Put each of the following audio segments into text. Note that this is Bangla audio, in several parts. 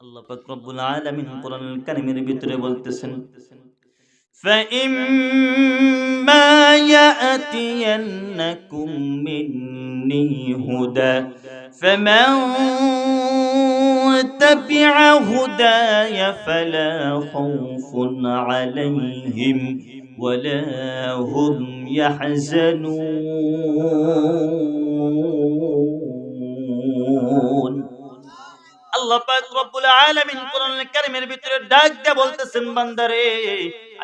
আল্লাহ পাক রব্বুল আলামিন কোরআনুল কারীমের ভিতরে বলতেছেন فإما يأتينكم مني هدى فمن تبع هداي فلا خوف عليهم ولا هم يحزنون আল্লাহ পাক রব্বুল আলামিন কোরআনুল কারীমের ভিতরে ডাক দিয়ে বলতেছেন বান্দারে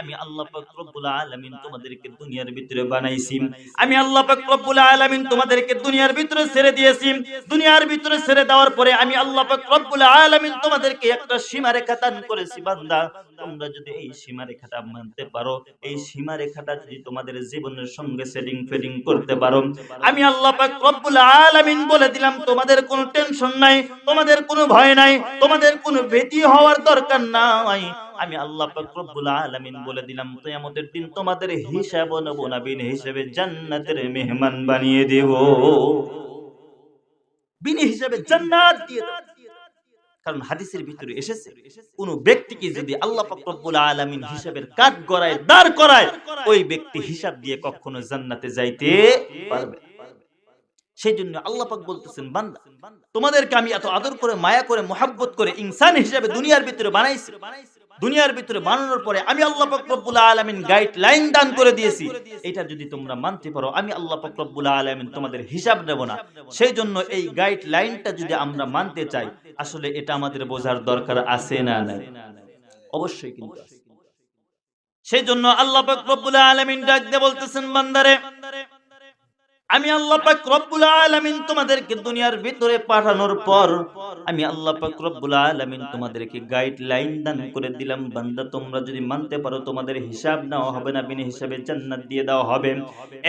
আমি আল্লাহ পাক রব্বুল আলামিন তোমাদেরকে দুনিয়ার ভিতরে বানাইছি। আমি আল্লাহ পাক রব্বুল আলামিন তোমাদেরকে দুনিয়ার ভিতরে ছেড়ে দিয়েছি। দুনিয়ার ভিতরে ছেড়ে দেওয়ার পরে আমি আল্লাহ পাক রব্বুল আলামিন তোমাদেরকে একটা সীমারেখা দান করেছি বান্দা। তোমরা যদি এই সীমারেখাটা মানতে পারো এই সীমারেখাটা যদি তোমাদের জীবনের সঙ্গে সেটিং ফেডিং করতে পারো আমি আল্লাহ পাক রব্বুল আলামিন বলে দিলাম তোমাদের কোনো টেনশন নাই তোমাদের কোনো ভয় নাই তোমাদের কোনো ভীতি হওয়ার দরকার নাই। আমি আল্লাহ রব্বুল আলামিন বলে দিলাম, কিয়ামতের দিন তোমাদের হিসাব নেব না বিনা হিসাবে জান্নাতের মেহমান বানিয়ে দেব। বিনা হিসাবে জান্নাত দিয়ে কারণ হাদিসের ভিতরে এসেছে, কোন ব্যক্তিকে যদি আল্লাহ হিসাবের গড়ায়, দাঁড় করায়, ওই ব্যক্তি হিসাব দিয়ে কখনো জান্নাতে যাইতে পারবে সেই জন্য আল্লাহ বলতেছেন, বান্দা, তোমাদেরকে আমি এত আদর করে, মায়া করে, মোহাব্বত করে ইনসান হিসেবে দুনিয়ার ভিতরে বানাইছি। দুনিয়ার ভিতরে বানানোর পরে আমি আল্লাহ পাক রব্বুল আলামিন গাইডলাইন দান করে দিয়েছি। এটা যদি তোমরা মানতে পারো, আমি আল্লাহ পাক রব্বুল আলামিন তোমাদের হিসাব নেব না। সেই জন্য এই গাইডলাইনটা যদি আমরা মানতে চাই, আসলে এটা আমাদের বোঝার দরকার আছে না নাই? অবশ্যই কিন্তু সেই জন্য আল্লাহ পাক রব্বুল আলামিন ডাক দিয়ে বলতেছেন, বান্দারে আমি আল্লাহ পাক রব্বুল আলামিন তোমাদেরকে দুনিয়ার ভিতরে পাঠানোর পর আমি আল্লাহ পাক রব্বুল আলামিন তোমাদেরকে গাইডলাইন দান করে দিলাম। বান্দা, তোমরা যদি মানতে পারো, তোমাদের হিসাব নেওয়া হবে না, বিনা হিসাবে জান্নাত দিয়ে দেওয়া হবে।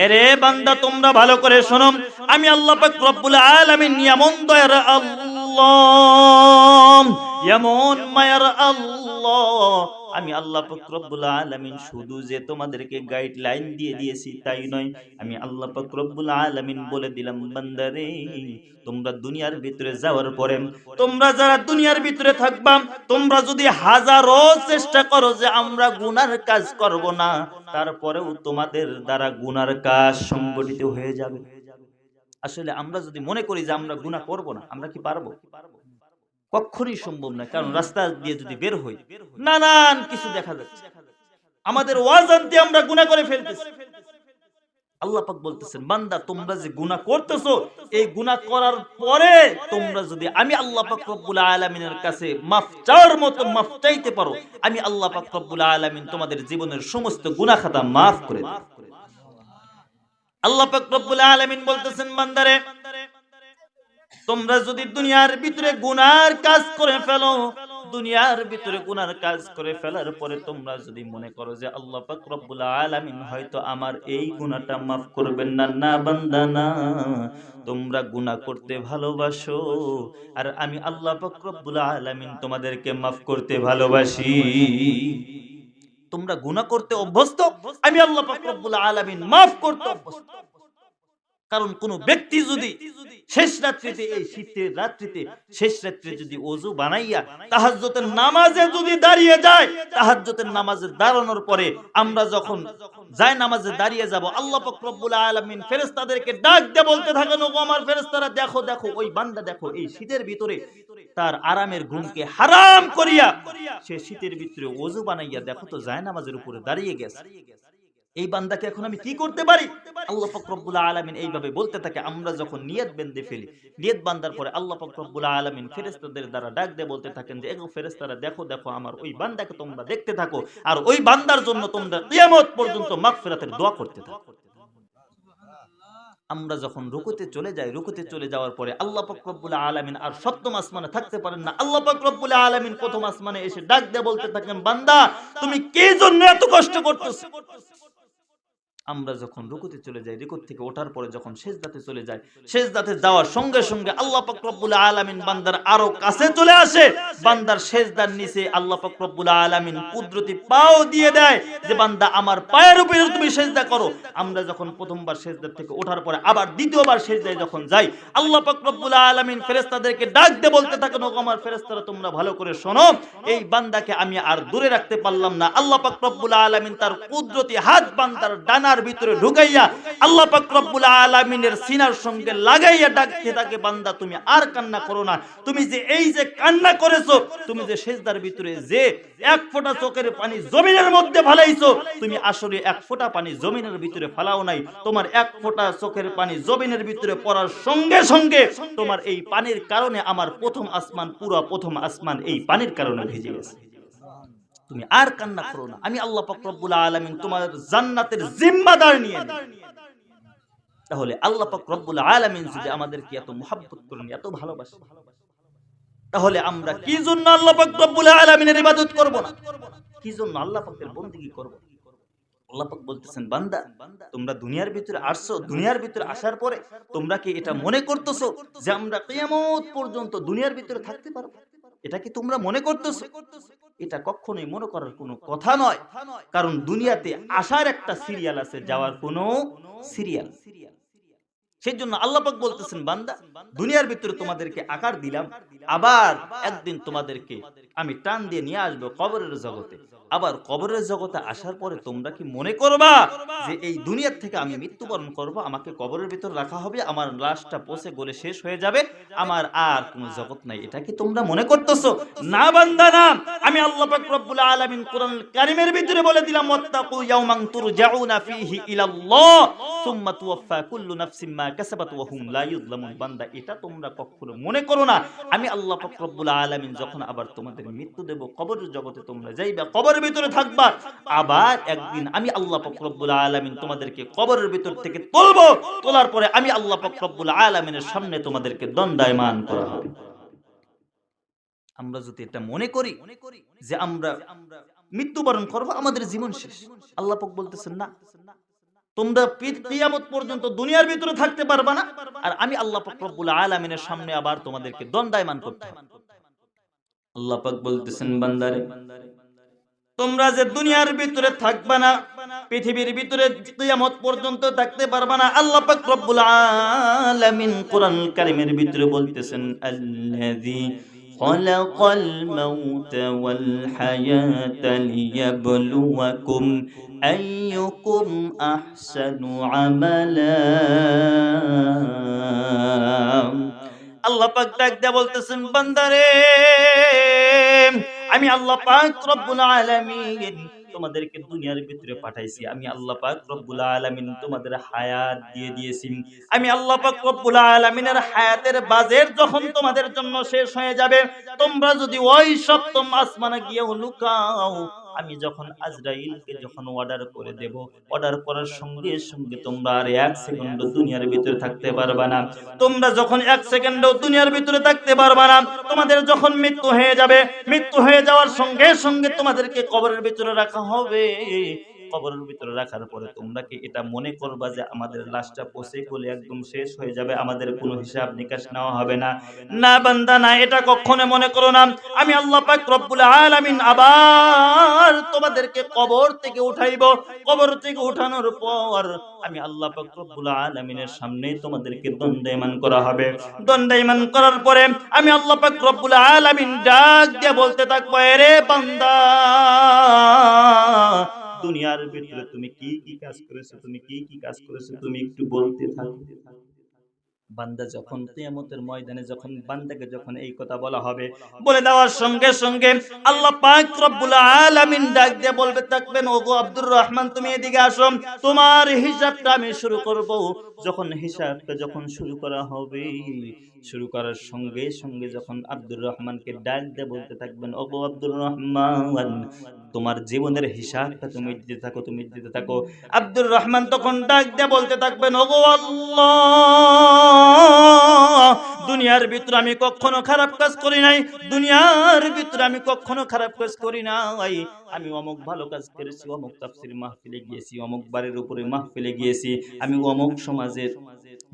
এরে বান্দা, তোমরা ভালো করে শোনো। আমি আল্লাহ পাক রব্বুল আলামিন এমন দয়ার আল্লাহ, এমন মায়ার আল্লাহ আমি আল্লাহ পাক রব্বুল আলামিন শুধু যে তোমাদেরকে গাইডলাইন দিয়ে দিয়েছি তাই নয়, আমি আল্লাহ পাক রব্বুল আলামিন বলে দিলাম, বান্দারে, তোমরা দুনিয়ার ভিতরে যাওয়ার পরে, তোমরা যারা দুনিয়ার ভিতরে থাকবা, তোমরা যদি হাজারো চেষ্টা করো যে আমরা গুনার কাজ করব না, তারপরেও তোমাদের দ্বারা গুনার কাজ সংগঠিত হয়ে যাবে। আসলে আমরা যদি মনে করি যে আমরা গুনাহ করব না, আমরা কি পারব পারব? কখনই সম্ভব না কারণ রাস্তা দিয়ে যদি বের হই, নানান কিছু দেখা যাচ্ছে। আমাদের ওয়াজান্তে আমরা গুনাহ করে ফেলতেছি। আল্লাহ পাক বলতেছেন, বান্দা, তোমরা যে গুনাহ করতেছো, এই গুনাহ করার পরে তোমরা যদি আমি আল্লাহ পাক রব্বুল আলামিনের কাছে মাফ চাওয়ার মতো মাফ চাইতে পারো, আমি আল্লাহ পাক রব্বুল আলামিন তোমাদের জীবনের সমস্ত গুনাহ খাতা মাফ করে দেব। আল্লাহ পাক রব্বুল আলামিন বলতেছেন, বান্দারে তোমরা যদি দুনিয়ার ভিতরে গুনার কাজ করে ফেলো, দুনিয়ার ভিতরে গুনার কাজ করে ফেলার পরে তোমরা যদি মনে করো যে আল্লাহ পাক আলামিন হয়তো আমার এই গুনাহটা মাফ করবেন না না বান্দা, না। তোমরা গুনাহ করতে ভালোবাসো, আর আমি আল্লাহ পাক আলামিন তোমাদেরকে মাফ করতে ভালোবাসি। তোমরা গুনাহ করতে অভ্যস্ত, আমি আল্লাহ পাক আলামিন মাফ করতে অভ্যস্ত। কারণ কোন ব্যক্তি যদি শেষ রাত্রিতে এই শীতের রাত্রিতে শেষ রাত্রে যদি অজু বানাইয়া তাহাজ্জতের নামাজে যদি দাঁড়িয়ে যায় তাহাজ্জতের নামাজে দাঁড়ানোর পরে আমরা যখন যায় নামাজে দাঁড়িয়ে যাব আল্লাহ পাক রব্বুল আলামিন ফেরেশতাদেরকে ডাক দিয়ে বলতে থাকেন ওগো আমার ফেরেশতারা দেখো দেখো ওই বান্দা দেখো এই শীতের ভিতরে তার আরামের ঘুমকে হারাম করিয়া সে শীতের ভিতরে অজু বানাইয়া দেখো তো যায় নামাজের উপরে দাঁড়িয়ে গেছে। এই বান্দাকে এখন আমি কি করতে পারি? আল্লাহ পাক রব্বুল আলামিন এইভাবে বলতে থাকে, আমরা যখন নিয়ত বেঁধে ফেলি, নিয়ত বান্দার পরে আল্লাহ পাক রব্বুল আলামিন ফেরেশতাদের দ্বারা ডাক দিয়ে বলতে থাকেন যে, এগো ফেরেশতারা, দেখো দেখো, আমার ওই বান্দাকে তোমরা দেখতে থাকো, আর ওই বান্দার জন্য তোমরা কিয়ামত পর্যন্ত মাগফিরাতের দোয়া করতে থাকো। আমরা যখন রুকুতে চলে যাই, রুকুতে চলে যাওয়ার পরে আল্লাহ পাক রব্বুল আলামিন আর সপ্তম আসমানে থাকতে পারেন না। আল্লাহ পাক রব্বুল আলামিন প্রথম আসমানে এসে ডাক দিয়ে বলতে থাকেন, বান্দা, তুমি কি জন্য এত কষ্ট করতেছো? আমরা যখন রুকুতে চলে যাই রেকুত থেকে ওঠার পরে যখন সেজদাতে চলে যাই সেজদাতে যাওয়ার সঙ্গে সঙ্গে আল্লাহ পাক রব্বুল আলামিন বান্দার আরও কাছে চলে আসে। বান্দার সেজদার নিচে আল্লাহ পাক রব্বুল আলামিন কুদরতি পাও দিয়ে দেয় যে বান্দা আমার পায়ের উপরে তুমি সেজদা করো। আমরা যখন প্রথমবার সেজদার থেকে ওঠার পরে আবার দ্বিতীয়বার সেজদায় যখন যাই আল্লাহ পাক রব্বুল আলামিন ফেরেশতাদেরকে ডাক দিয়ে বলতে থাকেন ও আমার ফেরেশতারা তোমরা ভালো করে শোনো। এই বান্দাকে আমি আর দূরে রাখতে পারলাম না আল্লাহ পাক রব্বুল আলামিন তার কুদরতি হাত বান্দার ডানার ভিতরে ঢুকাইয়া আল্লাহ পাক রব্বুল আলামিনের সিনার সঙ্গে লাগাইয়া ডাকতে থাকে, বান্দা, তুমি আর কান্না করো না। তুমি যে এই যে কান্না করেছ, তুমি যে সেজদার ভিতরে যে এক ফোঁটা চোখের পানি জমিনের মধ্যে ফালাইছো, তুমি আসলে এক ফোঁটা পানি জমিনের ভিতরে ফালাও নাই। তোমার এক ফোঁটা চোখের পানি জমিনের ভিতরে পড়ার সঙ্গে সঙ্গে তোমার এই পানির কারণে আমার প্রথম আসমান, পুরো প্রথম আসমান এই পানির কারণে ভেজে গেছে। তুমি আর কান্না করো না। আমি আল্লাহ রব্বুল আলামিন তোমার জান্নাতের জিম্মাদার নিয়ে তাহলে আল্লাহ রব্বুল আলামিন যদি আমাদেরকে এত মোহাব্বত করেন, এত ভালোবাসেন তাহলে আমরা কি জন্য আল্লাহ রব্বুল আলামিনের ইবাদত করব না? কি জন্য আল্লাহ পাকের বন্দেগী করব? আল্লাহ পাক বলতেছেন, বান্দা, তোমরা দুনিয়ার ভিতরে আসছো, দুনিয়ার ভিতরে আসার পরে তোমরা কি এটা মনে করতেছো যে আমরা কিয়ামত পর্যন্ত দুনিয়ার ভিতরে থাকতে পারব? এটা কি তোমরা মনে করতেছো? এটা কখনোই মনে করার কোনো কথা নয়। কারণ দুনিয়াতে আসার একটা সিরিয়াল আছে, যাওয়ার কোনো সিরিয়াল সেই জন্য আল্লাপাক বলতেছেন, বান্দা, দুনিয়ার ভিতরে তোমাদেরকে আকার দিলাম, আবার একদিন তোমাদেরকে আমি টান দিয়ে নিয়ে আসব কবরের জগতে। আবার কবরের জগতে আসার পরে তোমরা কি মনে করবা যে এই দুনিয়ার থেকে আমি মৃত্যুবরণ করব? আমাকে কবরের ভিতর রাখা হবে, আমার লাশটা পচে গলে শেষ হয়ে যাবে, আমার আর কোনো জগৎ নাই। এটা কি তোমরা মনে করতেছো? না বান্দা, না। আমি আল্লাহ পাক রব্বুল আলামিন কোরআন কারীমের ভিতরে বলে দিলাম, ওয়াত্তাকু ইয়াওমান তুরজাউনা ফীহি ইলাল্লাহ, সুম্মা তুওয়াফা কুল্লু নাফসিন মা কাসাবাত ওয়া হুম লা ইউযলামুন বান্দা, এটা তোমরা কখনো মনে করো না। আমি আল্লাহ পাক রব্বুল আলামিন যখন আবার তোমাদের মৃত্যু দেব, কবরের জগতে তোমরা যাইবা, কবরের ভিতরে থাকবা। আবার একদিন আমি আল্লাহ পাক রব্বুল আলামিন তোমাদেরকে কবরের ভিতর থেকে তুলবো। তোলার পরে আমি আল্লাহ পাক রব্বুল আলামিনের সামনে তোমাদেরকে দণ্ডায়মান করা হবে। আমরা যদি এটা মনে করি যে আমরা মৃত্যুবরণ করব, আমাদের জীবন শেষ। আল্লাহ পাক বলতেছেন, না, তোমরা কিয়ামত পর্যন্ত দুনিয়ার ভিতরে থাকতে পারবা না। আর আমি আল্লাহ পাক রব্বুল আলামিনের সামনে আবার তোমাদেরকে দণ্ডায়মান করতে হবে। আল্লাহ পাক বলতেছেন, বান্দারে তোমরা যে দুনিয়ার ভিতরে থাকবা না পৃথিবীর ভিতরে কিয়ামত পর্যন্ত থাকতে পারবা না আল্লাহ পাক রব্বুল আলামিন কোরআন কারীমের ভিতরে বলতেছেন আল্লাযী خلق الموت والحياة ليبلوكم أيكم أحسن عملا আল্লাহ পাক ডাক বলতেছেন, বান্দারে, আমি আল্লাহ পাক রব্বুল আলামিন তোমাদেরকে দুনিয়ার ভিতরে পাঠাইছি। আমি আল্লাহ পাক রব্বুল আলামিন তোমাদের হায়াত দিয়ে দিয়েছি। আমি আল্লাহ পাক রব্বুল আলামিনের হায়াতের বাজেট যখন তোমাদের জন্য শেষ হয়ে যাবে, তোমরা যদি ওই সপ্তম আসমানে গিয়ে লুকাও আমি যখন আজরাইলকে যখন অর্ডার করে দেব অর্ডার করার সঙ্গে সঙ্গে তোমরা আর এক সেকেন্ড দুনিয়ার ভিতরে থাকতে পারবে না। তোমরা যখন এক সেকেন্ডও দুনিয়ার ভিতরে থাকতে পারবে না তোমাদের যখন মৃত্যু হয়ে যাবে মৃত্যু হয়ে যাওয়ার সঙ্গে সঙ্গে তোমাদেরকে কবরের ভিতরে রাখা হবে। কবরের ভিতরে রাখার পরে তোমরা কি এটা মনে করবা যে আমাদের লাশটা পচে গলে একদম শেষ হয়ে যাবে? আমাদের কোনো হিসাব নিকাশ নেওয়া হবে না। না, বান্দা, না, এটা কখনো মনে করো না। আমি আল্লাহ পাক রব্বুল আলামিন আবার তোমাদেরকে কবর থেকে উঠাইব। কবর থেকে উঠানোর পর আমি আল্লাহ পাক রব্বুল আলামিনের সামনে তোমাদেরকে দণ্ডায়মান করা হবে। দণ্ডায়মান করার পরে আমি আল্লাহ পাক রব্বুল আলামিন ডাক দিয়ে বলতে থাকব রে বান্দা দুনিয়ার ভিতরে তুমি কি কি কাজ করেছ, তুমি কি কি কাজ করেছ, তুমি একটু বলতে থাকো। বান্দা যখন কিয়ামতের ময়দানে, যখন বান্দাকে যখন এই কথা বলা হবে, বলে দেওয়ার সঙ্গে সঙ্গে আল্লাহ পাক রব্বুল আলামিন ডাক দিয়ে বলবে, থাকবেন, ওগো আব্দুর রহমান, তুমি এদিকে আসো, তোমার হিসাবটা আমি শুরু করব। যখন হিসাবটা যখন শুরু করা হবে শুরু করার সঙ্গে সঙ্গে যখন আব্দুর রহমানকে ডাক দিয়ে বলতে থাকবেন গো আব্দুর রহমান, তোমার জীবনের হিসাবটা তুমি দিতে থাকো, তুমি দিতে থাকো। আব্দুর রহমান তখন ডাক দিয়ে বলতে থাকবেন ও গো আল্লাহ, দুনিয়ার ভিতরে আমি কখনো খারাপ কাজ করি নাই, দুনিয়ার ভিতরে আমি কখনো খারাপ কাজ করি নাই। আমি অমুক ভালো কাজ করেছি, অমুক তাফসির মাহফিলে গিয়েছি, অমুক বাড়ির উপরে মাহফিলে গিয়েছি, আমি অমুক সমাজের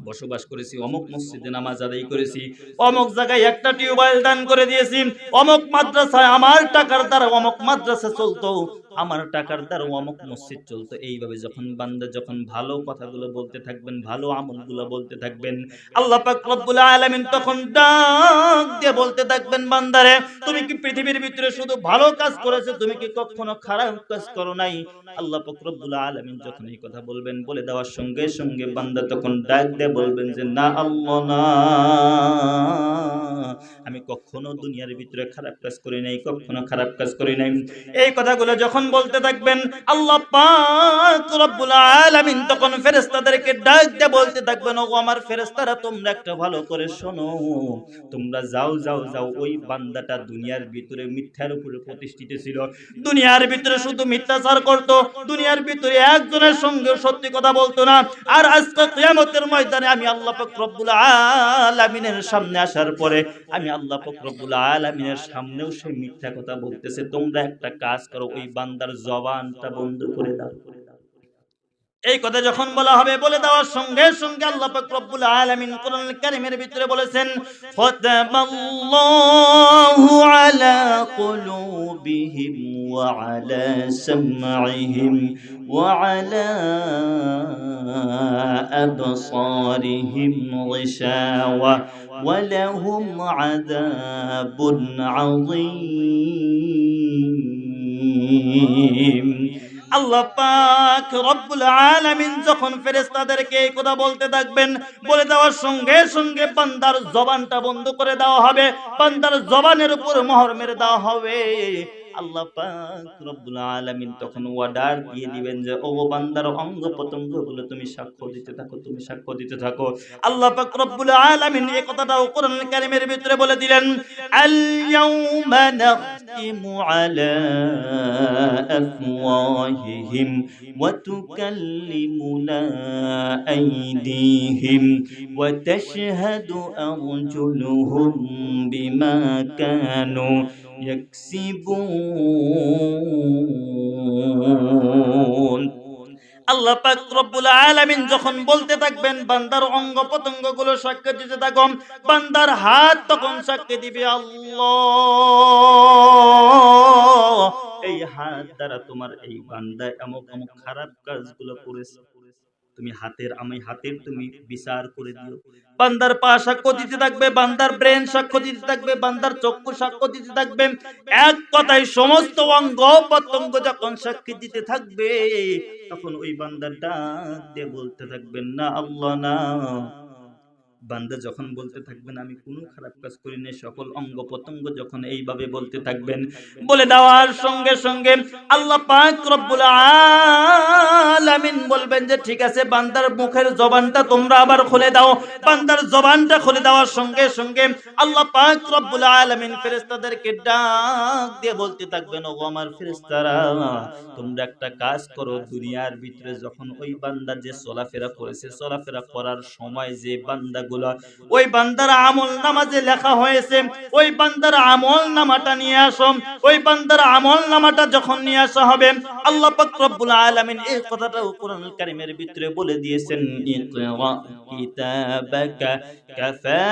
বসবাস করেছি, অমুক মসজিদে নামাজ আদায় করেছি, অমুক জায়গায় একটা টিউবওয়েল দান করে দিয়েছি, অমুক মাদ্রাসায় আমার টাকার দ্বারা অমুক মাদ্রাসা চলতো, আমার টাকার দ্বারা অমুক মসজিদ চলতো। এইভাবে যখন বান্দা যখন ভালো কথাগুলো বলতে থাকবেন, ভালো আমলগুলো বলতে থাকবেন, আল্লাহ পাক রব্বুল আলামিন তখন ডাক দিয়ে বলতে থাকবেন, বান্দারে, তুমি কি পৃথিবীর ভিতরে শুধু ভালো কাজ করেছ? তুমি কি কখনো খারাপ কাজ করো নাই? আল্লাহ পাক রব্বুল আলামিন যখন এই কথা বলবেন, বলে দেওয়ার সঙ্গে সঙ্গে বান্দা তখন ডাক দিয়ে বলবেন যে, না, আল্লাহ, না। আমি কখনো দুনিয়ার ভিতরে খারাপ কাজ করি নাই, কখনো খারাপ কাজ করি নাই। এই কথাগুলো যখন বলতে থাকবেন, আল্লাহ পাক রব্বুল আলামিন তখন ফেরেশতাদেরকে ডাক দিয়ে বলতে থাকবেন ও আমার ফেরেশতারা তোমরা একটা ভালো করে শোনো। তোমরা যাও যাও যাও, ওই বান্দাটা দুনিয়ার ভিতরে মিথ্যার উপরে প্রতিষ্ঠিত ছিল। দুনিয়ার ভিতরে শুধু মিথ্যাচার করত, দুনিয়ার ভিতরে একজনের সঙ্গে সত্যি কথা বলতো না। আর আজকে কিয়ামতের ময়দানে আমি আল্লাহ ফকরবুল আলমিনের সামনে আসার পরে আমি আল্লাহ ফকরবুল আলামিনের সামনেও সে মিথ্যা কথা বলতেছে, তোমরা একটা কাজ করো, ওই বান্দার জবানটা বন্ধ করে দাও। এই কথা যখন বলা হবে বলে দেওয়ার সঙ্গে সঙ্গে আল্লাহ পাক রব্বুল আলামিন কোরআন কারীমের ভিতরে বলেছেন ফাতামাল্লাহু আলা কুলুবিহিম ওয়া আলা সামআহিম ওয়া আলা আবসারিহিম গিশাওয়া ওয়া লাহুম আযাবুন আযীম আল্লাহ পাক রব্বুল আলামিন যখন ফেরেশতাদেরকে এই কথা বলতে থাকবেন, বলে দেওয়ার সঙ্গে সঙ্গে বান্দার জবানটা বন্ধ করে দেওয়া হবে। বান্দার জবানের উপর মোহর মেরে দেওয়া হবে। আল্লাহ পাক রব্বুল আলামিন তখন অর্ডার দিয়ে দিবেন যে, ও বান্দার অঙ্গ প্রত্যঙ্গগুলো তুমি সাক্ষ্য দিতে থাকো, তুমি সাক্ষ্য দিতে থাকো। আল্লাহ পাক রব্বুল আলামিন এই কথাটাও কোরআন কারীমের ভিতরে বলে দিলেন আল ইয়াউমা নাখতিমু আলা আফওয়াহিহিম ওয়া তুকাল্লিমুনা আইদিহিম ওয়া তাশহাদু আরজুলুহুম বিমা কানু আল্লাহ পাক রব্বুল আলামিন যখন বলতে থাকবেন, বান্দার অঙ্গ প্রত্যঙ্গগুলো সাক্ষ্য দিতে থাকো বান্দার হাত তখন সাক্ষ্য দিবে আল্লাহ। এই হাত দ্বারা তোমার এই বান্দা এমন খারাপ কাজগুলো করেছে। তুমি হাতের আমি হাতের তুমি বিচার করে দিও। বান্দার পা সাক্ষ্য দিতে থাকবে, বান্দার ব্রেন সাক্ষ্য দিতে থাকবে, বান্দার চক্ষু সাক্ষ্য দিতে থাকবে। এক কথায় সমস্ত অঙ্গ প্রত্যঙ্গ যখন সাক্ষী দিতে থাকবে, তখন ওই বান্দারটা দিয়ে বলতে থাকবেন না, আল্লাহ না। বান্দা যখন বলতে থাকবেন, আমি কোনো খারাপ কাজ করি না সকল অঙ্গ প্রত্যঙ্গ যখন এইভাবে বলতে থাকবেন, বলে দেওয়ার সঙ্গে সঙ্গে আল্লাহ পাক রব্বুল আলামিন বলবেন যে, ঠিক আছে, বান্দার মুখের জবানটা তোমরা আবার খুলে দাও। বান্দার জবানটা খুলে দেওয়ার সঙ্গে সঙ্গে আল্লাহ পাক রব্বুল আলামিন ফেরেশতাদেরকে ডাক দিয়ে বলতে থাকবেন ও আমার ফেরেশতারা, তোমরা একটা কাজ করো, দুনিয়ার ভিতরে যখন ওই বান্দা যে চলাফেরা করেছে, চলাফেরা করার সময় যে ওই বান্দার আমল নামাজে লেখা হয়েছে, ওই বান্দার আমল নামাটা নিয়ে আসো ওই বান্দার আমল নামাটা যখন নিয়ে আসা হবে, আল্লাহ পাক রব্বুল কারীমের ভিতরে বলে দিয়েছেন, ইকরা কিতাবাকা কাফা